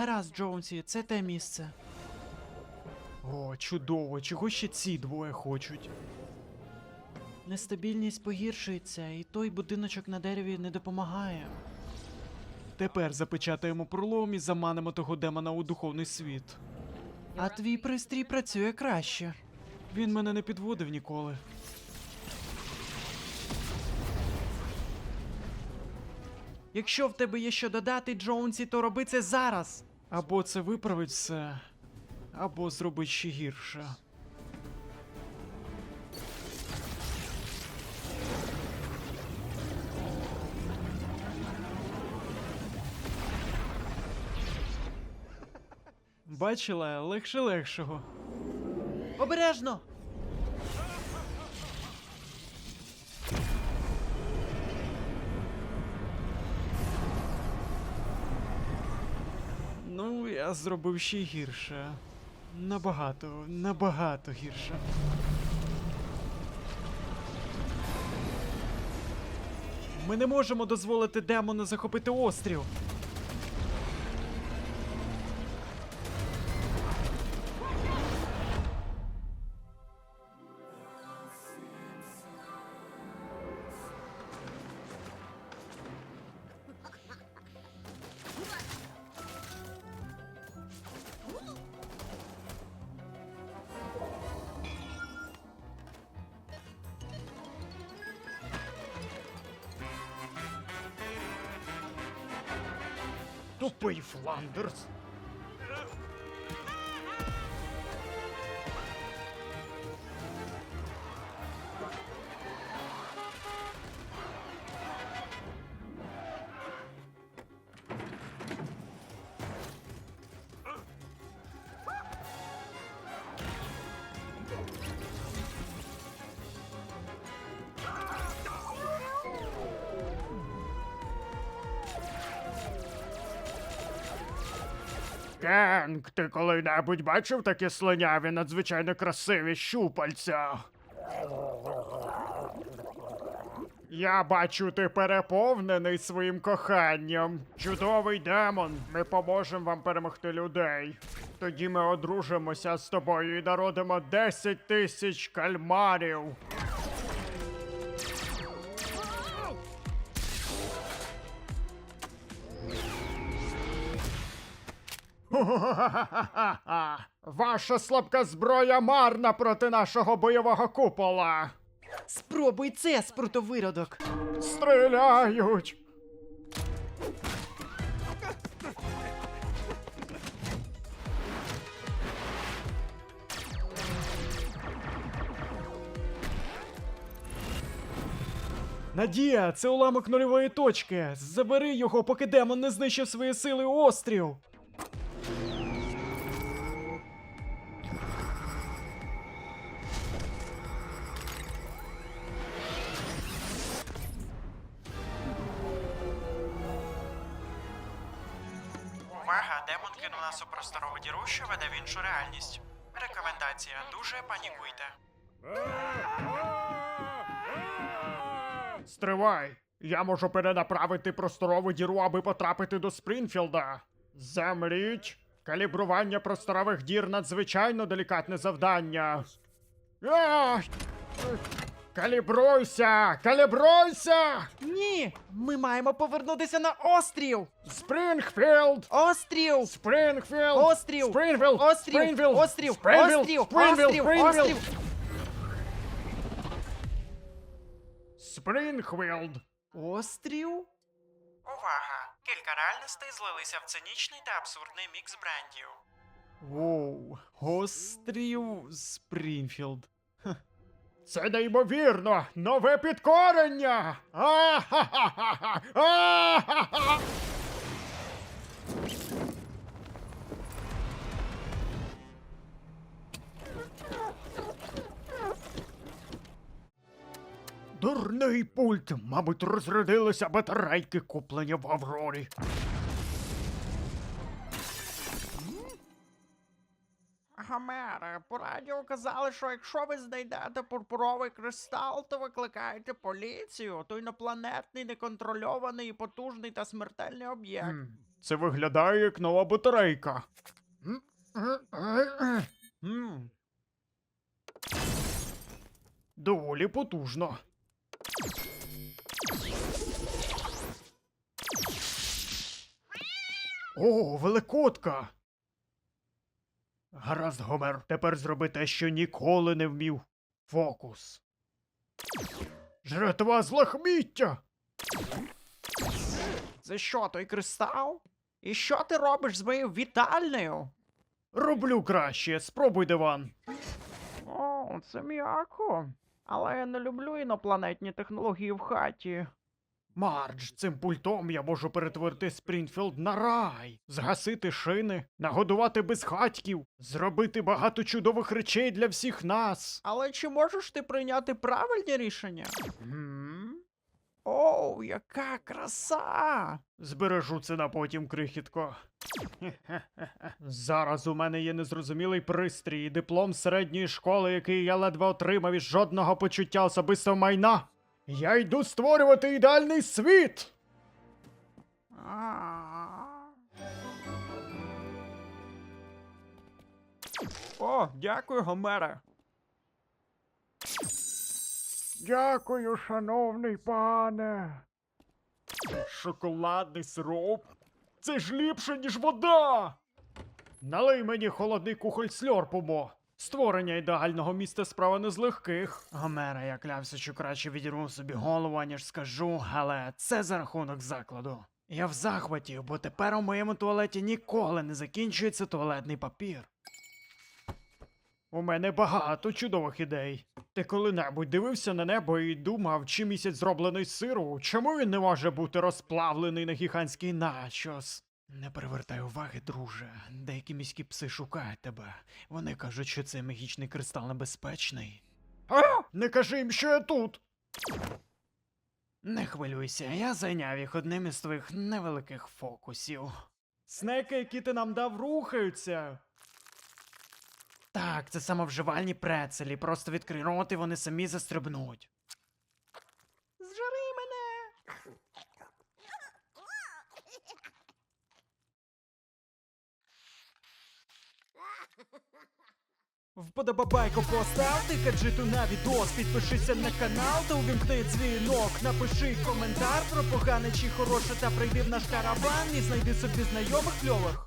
Гаразд, Джоунсі, це те місце. О, чудово, чого ще ці двоє хочуть? Нестабільність погіршується, і той будиночок на дереві не допомагає. Тепер запечатаємо пролом і заманимо того демона у духовний світ. А твій пристрій працює краще. Він мене не підводив ніколи. Якщо в тебе є що додати, Джоунсі, то роби це зараз. Або це виправить все, або зробить ще гірше. Бачила, легше легшого. Обережно! Я зробив ще гірше. Набагато, набагато гірше. Ми не можемо дозволити демону захопити острів. Тупий Фландерс. Кенк, ти коли-небудь бачив такі слиняві надзвичайно красиві щупальця? Я бачу, ти переповнений своїм коханням. Чудовий демон, ми поможемо вам перемогти людей. Тоді ми одружимося з тобою і народимо 10 тисяч кальмарів. Ха-ха-ха-ха-ха! Ваша слабка зброя марна проти нашого бойового купола. Спробуй це, спрутовиродок. Стріляють. Надія, це уламок нульової точки. Забери його, поки демон не знищив свої сили острів. Демон кинув нас у просторову діру, що веде в іншу реальність. Рекомендація: дуже панікуйте. Стривай. Я можу перенаправити просторову діру, аби потрапити до Спрінфілда. Замріть. Калібрування просторових дір надзвичайно делікатне завдання. Калібруйся! Калібруйся! Ні, ми маємо повернутися на острів. Спрінгфілд! Острів! Спрінгфілд! Острів! Спрінгфілд! Острів! Спрінгфілд! Острів! Спрінгфілд! Острів! Спрінгфілд! Острів! Спрінгфілд! Острів! Спрінгфілд! Острів? Увага! Кілька реальностей злилися в цинічний та абсурдний мікс брендів. Воу, острів Спрінфілд. Це неймовірно! Нове підкорення! Дурний пульт, мабуть, розрядилися батарейки, куплені в Аврорі. Гомере, по радіо казали, що якщо ви знайдете пурпуровий кристал, то викликаєте поліцію, то інопланетний, неконтрольований, потужний та смертельний об'єкт. Це виглядає як нова батарейка. Доволі потужно. О, великотка. Гаразд, Гомер, тепер зроби те, що ніколи не вмів. Фокус. Жратва з лахміття. Це що, той кристал? І що ти робиш з моєю вітальнею? Роблю краще. Спробуй диван. О, це м'яко. Але я не люблю інопланетні технології в хаті. Мардж, цим пультом я можу перетворити Спрінфілд на рай, згасити шини, нагодувати безхатьків, зробити багато чудових речей для всіх нас. Але чи можеш ти прийняти правильні рішення? Оу, яка краса! Збережу це на потім, крихітко. Зараз у мене є незрозумілий пристрій, і диплом середньої школи, який я ледве отримав із жодного почуття особистого майна. Я йду створювати ідеальний світ. О, дякую, Гомере. Дякую, шановний пане. Шоколадний сироп? Це ж ліпше, ніж вода. Налий мені холодний кухоль сльорпумо. Створення ідеального міста справа не з легких. Гомера, я клявся, що краще відірву собі голову, аніж скажу, але це за рахунок закладу. Я в захваті, бо тепер у моєму туалеті ніколи не закінчується туалетний папір. У мене багато чудових ідей. Ти коли-небудь дивився на небо і думав, чи місяць зроблений з сиру, чому він не може бути розплавлений на гігантський начос? Не привертай уваги, друже. Деякі міські пси шукають тебе. Вони кажуть, що цей магічний кристал небезпечний. А! Не кажи їм, що я тут. Не хвилюйся, я зайняв їх одним із твоїх невеликих фокусів. Снеки, які ти нам дав, рухаються. Так, це самовживальні прецелі, просто відкрий рот і вони самі застрибнуть. Зжари мене! Вподобайку постав, ти каджиту на відос, підпишися на канал та увімкни дзвінок. Напиши коментар про погане чи хороше та прийди в наш караван і знайди собі знайомих кльових.